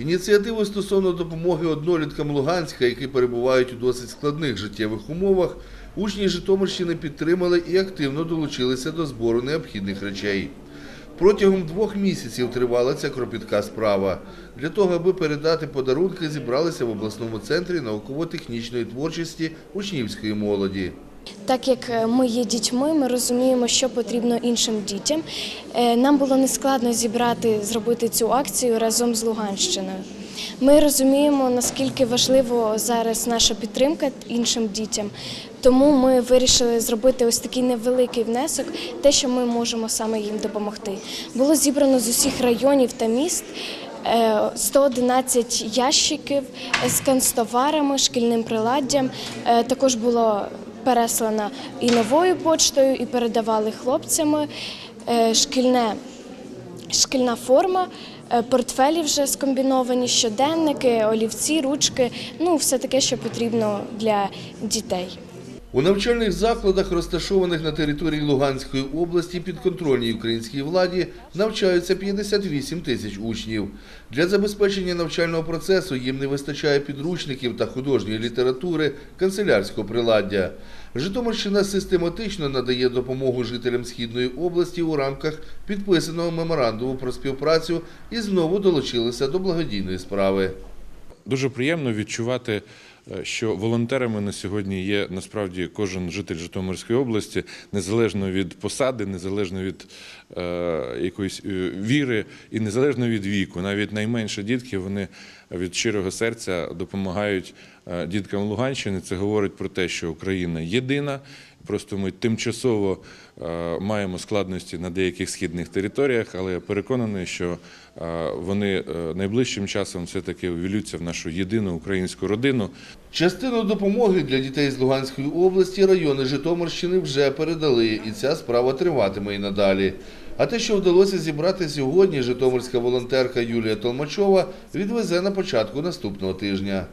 Ініціативу стосовно допомоги одноліткам Луганська, які перебувають у досить складних життєвих умовах, учні Житомирщини підтримали і активно долучилися до збору необхідних речей. Протягом двох місяців тривала ця кропітка справа. Для того, аби передати подарунки, зібралися в обласному центрі науково-технічної творчості учнівської молоді. Так як е, ми є дітьми, ми розуміємо, що потрібно іншим дітям. Е, Нам було нескладно зібрати, зробити цю акцію разом з Луганщиною. Ми розуміємо, наскільки важливо зараз наша підтримка іншим дітям. Тому ми вирішили зробити ось такий невеликий внесок, те, що ми можемо саме їм допомогти. Було зібрано з усіх районів та міст. е, 111 ящиків з канцтоварами, шкільним приладдям. Е, Також було переслано і новою почтою, і передавали хлопцями Е, шкільне, шкільна форма, е, портфелі вже скомбіновані, щоденники, олівці, ручки ну все таке, що потрібно для дітей. У навчальних закладах, розташованих на території Луганської області підконтрольній українській владі, навчаються 58 тисяч учнів. Для забезпечення навчального процесу їм не вистачає підручників та художньої літератури, канцелярського приладдя. Житомирщина систематично надає допомогу жителям Східної області у рамках підписаного меморандуму про співпрацю і знову долучилися до благодійної справи. Дуже приємно відчувати, що волонтерами на сьогодні є насправді кожен житель Житомирської області, незалежно від посади, незалежно від е, якоїсь е, віри і незалежно від віку. Навіть найменші дітки вони від щирого серця допомагають е, діткам Луганщини. Це говорить про те, що Україна єдина. Просто ми тимчасово е, маємо складності на деяких східних територіях, але я переконаний, що е, вони е, найближчим часом все-таки увілються в нашу єдину українську родину. Частину допомоги для дітей з Луганської області райони Житомирщини вже передали, і ця справа триватиме і надалі. А те, що вдалося зібрати сьогодні, житомирська волонтерка Юлія Толмачова відвезе на початку наступного тижня.